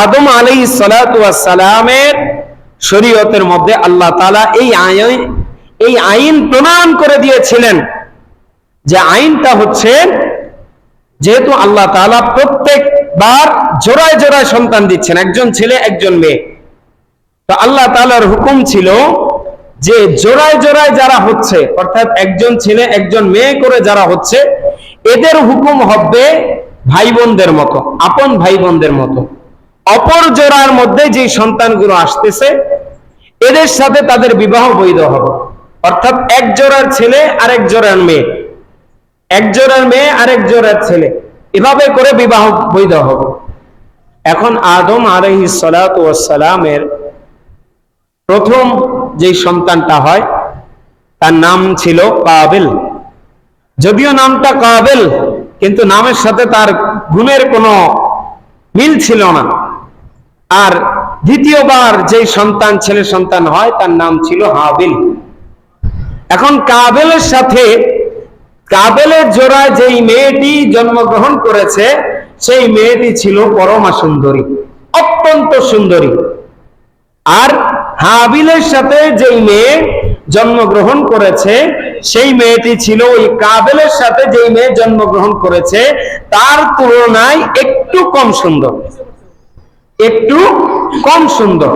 আদম আলাই সালামের শরীয়তের মধ্যে আল্লাহ তালা এই আইন এই আইন প্রণয়ন করে দিয়েছিলেন যে আইনটা হচ্ছে যেহেতু আল্লাহ তাআলা প্রত্যেকবার জোড়ায় জোড়ায় সন্তান দিচ্ছেন, একজন ছেলে, একজন মেয়ে। তো আল্লাহ তাআলার হুকুম ছিল যে জোড়ায় জোড়ায় যারা হচ্ছে, অর্থাৎ একজন ছেলে, একজন মেয়ে করে যারা হচ্ছে, এদের হুকুম হবে ভাই বোনদের মতো, আপন ভাই বোনদের মতো। অপর জোড়ার মধ্যে যে সন্তানগুলো আসতেছে, এদের সাথে তাদের বিবাহ বৈধ হবে। অর্থাৎ এক জোড়ার ছেলে আর এক জোড়ার মেয়ে। এক জোড়ার মেয়ে আর এক জোড়ার ছেলে। এভাবে করে বিবাহ বৈধ হবে। এখন আদম আলহি সালামের প্রথম যে সন্তানটা হয়, তার নাম ছিল কাবেল। যদিও নামটা কাবেল, কিন্তু নামের সাথে তার গুণের কোনো মিল ছিল না। আর দ্বিতীয়বার যে সন্তান ছেলে সন্তান হয়, তার নাম ছিল হাবিল। এখন কাবেলের সাথে, কাবেলের জোড়ায় যেই মেয়েটি জন্মগ্রহণ করেছে, সেই মেয়েটি ছিল পরমা সুন্দরী, অত্যন্ত সুন্দরী। আর হাবিলের সাথে যেই মেয়ে জন্মগ্রহণ করেছে, সেই মেয়েটি ছিল ওই কাবেলের সাথে যেই মেয়ে জন্মগ্রহণ করেছে, তার তুলনায় একটু কম সুন্দর। একটু কম সুন্দর।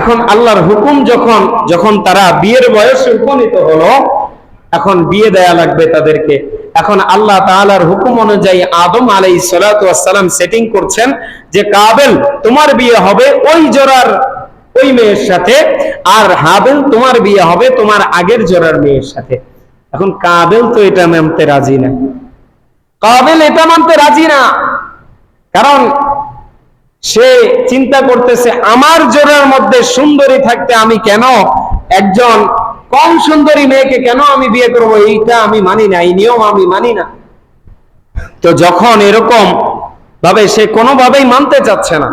এখন আল্লাহর হুকুম যখন যখন তারা বিয়ের বয়সে উপনীত হলো, এখন বিয়ে দেয়া লাগবে তাদেরকে। এখন আল্লাহ তাআলার হুকুম অনুযায়ী আদম আলাই সালাম সেটিং করছেন যে, কাবেল, তোমার বিয়ে হবে ওই জোড়ার, ওই মেয়ের সাথে, আর হাবেল, তোমার বিয়ে হবে তোমার আগের জোড়ার মেয়ের সাথে। এখন কাবেল তো এটা মানতে রাজি না। কাবেল এটা মানতে রাজি না। কারণ সে চিন্তা করতেছে, আমার জোড়ার মধ্যে সুন্দরী থাকতে আমি কেন? একজন কম সুন্দরী মেয়েকে কেন আমি বিয়ে করব? এইটা আমি মানি না, এই নিয়ম আমি মানি না। তো যখন এরকম ভাবে সে কোনোভাবেই মানতে চাচ্ছে না,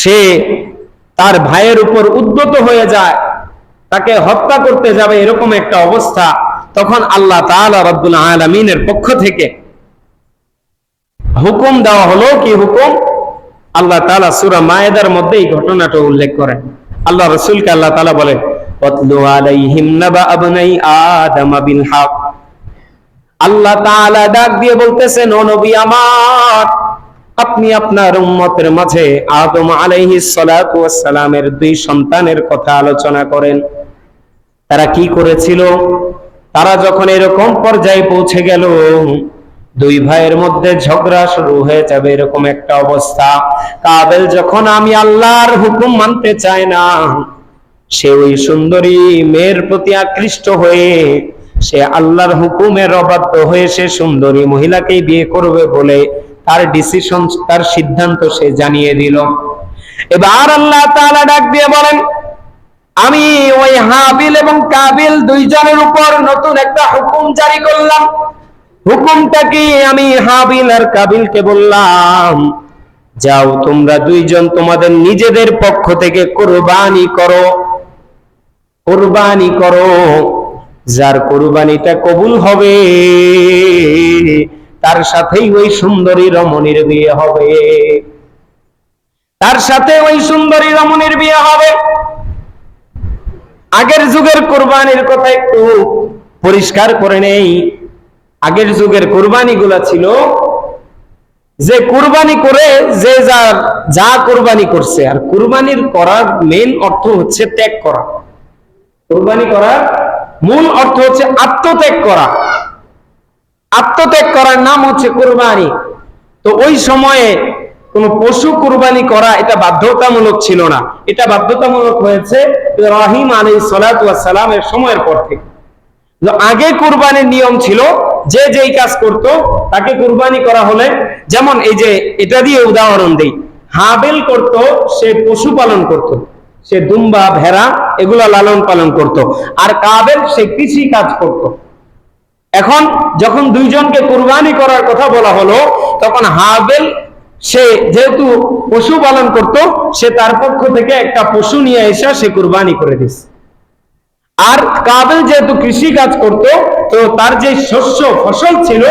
সে তার ভাইয়ের উপর উদ্যত হয়ে যায়, তাকে হত্যা করতে যাবে এরকম একটা অবস্থা, তখন আল্লাহ তাআলা রব্বুল আলামিনের পক্ষ থেকে হুকুম দেওয়া হলো কি হুকুম? আল্লাহ তাআলা সূরা মায়েদার মধ্যে এই ঘটনাটা উল্লেখ করেন। আল্লাহ রসুলকে আল্লাহ তালা বিল আল্লাহ তাআলা ডাক দিয়ে বলতেছেন, ও নবী আমার, আপনি আপনার উম্মতের মাঝে আদম আলাইহিস সালাতু সালামের দুই সন্তানের কথা আলোচনা করেন। তারা কি করেছিল? তারা যখন এরকম পর্যায়ে পৌঁছে গেল দুই ভাইয়ের মধ্যে ঝগড়া শুরু হয়ে যাবে এরকম একটা অবস্থা। কাবেল যখন আমি আল্লাহর হুকুম মানতে চায় না, সে ওই সুন্দরী মেয়ের প্রতি আকৃষ্ট হয়ে, সে আল্লাহর হুকুমের অবাধ্য হয়ে সে সুন্দরী মহিলাকেই বিয়ে করবে বলে তার ডিসিশন তার সিদ্ধান্ত সে জানিয়ে দিল। এবার আল্লাহ তাআলা ডাক দিয়ে বলেন, আমি ওই হাবিল এবং কাবিল দুইজনের উপর নতুন একটা হুকুম জারি করলাম। হুকুমটা কি? আমি হাবিল আর কাবিলকে বললাম, যাও তোমরা দুইজন তোমাদের নিজেদের পক্ষ থেকে কোরবানি করো। কোরবানি করো। যার কোরবানিটা কবুল হবে, তার সাথেই ওই সুন্দরী রমণীর বিয়ে হবে। তার সাথে ওই সুন্দরী রমণীর বিয়ে হবে। আগের যুগের কোরবানির কথা একটু পরিষ্কার করে নেই। আগের যুগের কোরবানি গুলা ছিল, যে কুরবানি করে যে যা যা কোরবানি করছে। আর কুরবানির করার মেন অর্থ হচ্ছে ত্যাগ করা। কোরবানি করার মূল অর্থ হচ্ছে আত্মত্যাগ করা। আত্মত্যাগ করার নাম হচ্ছে কোরবানি। তো ওই সময়ে কোন পশু কুরবানি করা এটা বাধ্যতামূলক ছিল না। এটা বাধ্যতামূলক হয়েছে রাহিম আলী সালামের সময়ের পর থেকে। আগে কুরবানির নিয়ম ছিল যে যেই কাজ করত, তাকে কুরবানি করা হলে, যেমন এই যে এটা দিয়ে উদাহরণ দেই, হাবেল করত, সে পশু পালন করত, সে দুম্বা, ভেড়া, এগুলা লালন পালন করত, আর কাবেল সে কৃষি কাজ করত। এখন যখন দুইজনকে কুরবানি করার কথা বলা হলো, তখন হাবেল, সে যেহেতু পশু পালন করত, সে তার পক্ষ থেকে একটা পশু নিয়ে এসে সে কুরবানি করে দিচ্ছে আর কাবেল যেহেতু কৃষি কাজ করত, তো তার যে শস্য ফসল ছিল,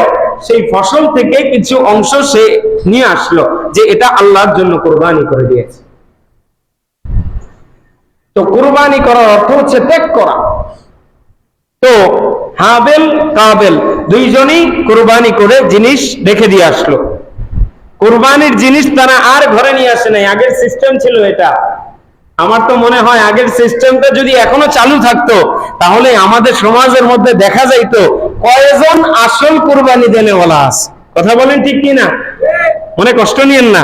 সেই ফসল থেকে কিছু অংশ সে নিয়ে আসলো, যে এটা আল্লাহর জন্য কোরবানি করে দিয়েছে। তো কোরবানি করার অর্থ হচ্ছে ত্যাগ করা। তো হাবেল, কাবেল, দুইজনই কোরবানি করে জিনিস রেখে দিয়ে আসলো। কোরবানির জিনিস তারা আর ঘরে নিয়ে আসে নাই, আগের সিস্টেম ছিল এটা। আমার তো মনে হয় আগের সিস্টেমটা যদি এখনও চালু থাকতো, তাহলে আমাদের সমাজের মধ্যে দেখা যাইতো কয়জন আসল কোরবানি দেনেওয়ালা আছে। কথা বলেন ঠিক কি না? মনে কষ্ট নিয়েন না।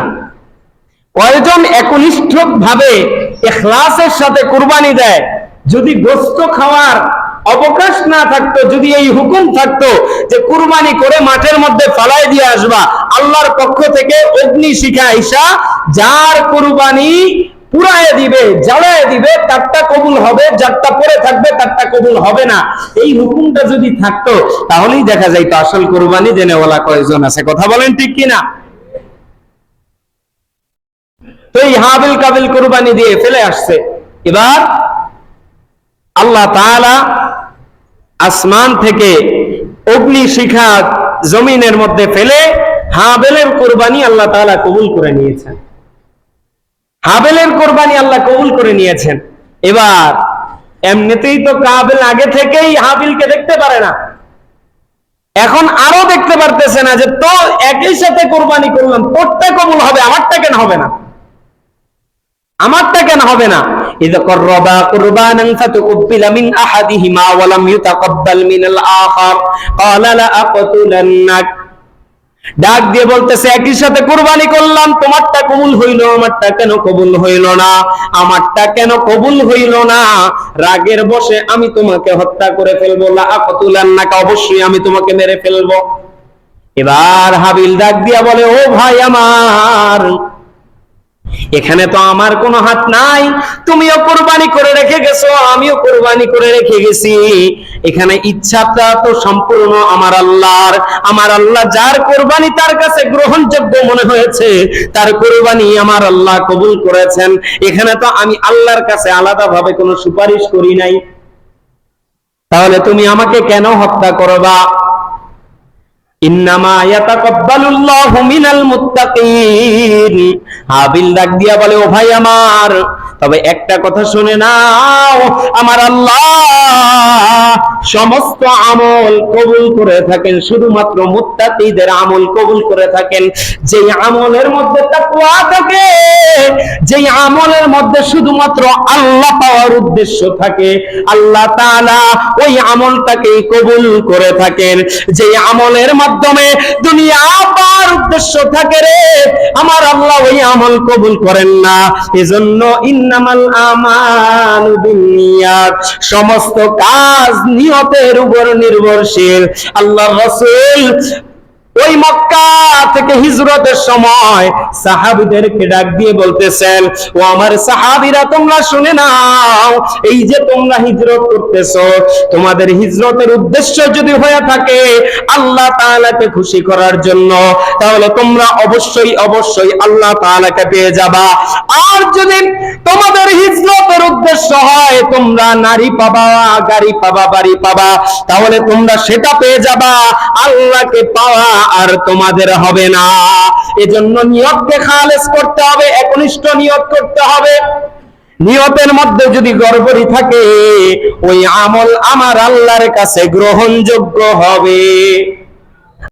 কয়জন একনিষ্ঠ ভাবে এখলাসের সাথে কুরবানি দেয়, যদি গোস্ত খাওয়ার অবকাশ না থাকতো, যদি এই হুকুম থাকতো যে কুরবানি করে মাঠের মধ্যে ফালাই দিয়ে আসবা, আল্লাহর পক্ষ থেকে অগ্নি শিখা আইসা যার কুরবানি পুরায় দিবে, জ্বালায় দিবে, তারটা কবুল হবে, যারটা পরে থাকবে, তারটা কবুল হবে না। এই হুকুমটা যদি থাকতো, তাহলেই দেখা যাইতো আসল কুরবানি দেনেওয়ালা কয়জন আছে। কথা বলেন ঠিক কিনা? তো এই হাবিল কাবিল কুরবানি দিয়ে ফেলে আসছে। এবার আল্লাহ তাআলা আসমান থেকে অগ্নি শিখা জমিনের মধ্যে ফেলে হাবেলের কোরবানি আল্লাহ তাআলা কবুল করে নিয়েছেন। হাবেলের কোরবানি আল্লাহ কবুল করে নিয়েছেন। এবার, এমনিতেই তো কাবেল আগে থেকেই হাবিলকে দেখতে পারে না। এখন আরও দেখতে পারতেছে না যে তো একই সাথে কোরবানি করলাম, তোরটা কবুল হবে, আমারটা কেন হবে না? আমারটা কেন হবে না? মিনাল আখার। ক্বালা লা আকতুলান্নাক। ডাক দিয়ে বলতেছে, একই সাথে কুরবানি করলাম, তোমারটা কবুল হইল, আমারটা কেন কবুল হইল না? আমারটা কেন কবুল হইল না? রাগের বসে আমি তোমাকে হত্যা করে ফেলব না অবশ্যই আমি তোমাকে মেরে ফেলব। এবার হাবিল ডাক দিয়া বলে, ও ভাই আমার এখানে তো আমার কোনো হাত নাই। তুমিও কোরবানি করে রেখে গেছো, আমিও কোরবানি করে রেখে গেছি। এখানে ইচ্ছাটা তো সম্পূর্ণ আমার আল্লাহর। আমার আল্লাহ যার কোরবানি তার কাছে গ্রহণযোগ্য মনে হয়েছে, তার কোরবানি আমার আল্লাহ কবুল করেছেন। এখানে তো আমি আল্লাহর কাছে আলাদাভাবে কোনো সুপারিশ করি নাই। তাহলে তুমি আমাকে কেন হত্যা করবা? হাবিল ডাক দিয়া বলে ও ভাই আমার তবে একটা কথা শুনে নাও, আমার আল্লাহ সমস্ত আমল কবুল করে থাকেন, শুধুমাত্র মুত্তাকিদের আমল কবুল করে থাকেন। যে আমলের মধ্যে তাকওয়া থাকে যে আমলের মধ্যে শুধুমাত্র আল্লাহ পাওয়ার উদ্দেশ্য থাকে, আল্লাহ তাআলা ওই আমলটাকেই কবুল করে থাকেন। যে আমলের মাধ্যমে দুনিয়া পাওয়ার উদ্দেশ্য থাকে রে, আমার আল্লাহ ওই আমল কবুল করেন না। এজন্য ইন্নামাল বিনিয়াত। সমস্ত কাজ নিয়তের উপর নির্ভরশীল। আল্লাহ রাসূল ওই মক্কা থেকে হিজরতের সময় সাহাবিদেরকে ডাক দিয়ে বলতেছেন, ও আমার সাহাবিরা, তোমরা শুনে নাও, এই যে তোমরা হিজরত করতেছো, তোমাদের হিজরতের উদ্দেশ্য যদি হয়ে থাকে আল্লাহ তাআলাকে খুশি করার জন্য, তাহলে তোমরা অবশ্যই অবশ্যই আল্লাহ তাআলাকে পেয়ে যাবা। আর যদি তোমাদের হিজরতের উদ্দেশ্য হয়, তোমরা নারী পাবা, গাড়ি পাবা, বাড়ি পাবা, তাহলে তোমরা সেটা পেয়ে যাবা। আল্লাহকে পাওয়া আর তোমাদের হবে না। এজন্য নিয়তকে খালেস করতে হবে, একনিষ্ঠ নিয়ত করতে হবে। নিয়তের মধ্যে যদি গড়বড়ি থাকে, ওই আমল আমার আল্লাহর কাছে গ্রহণযোগ্য হবে।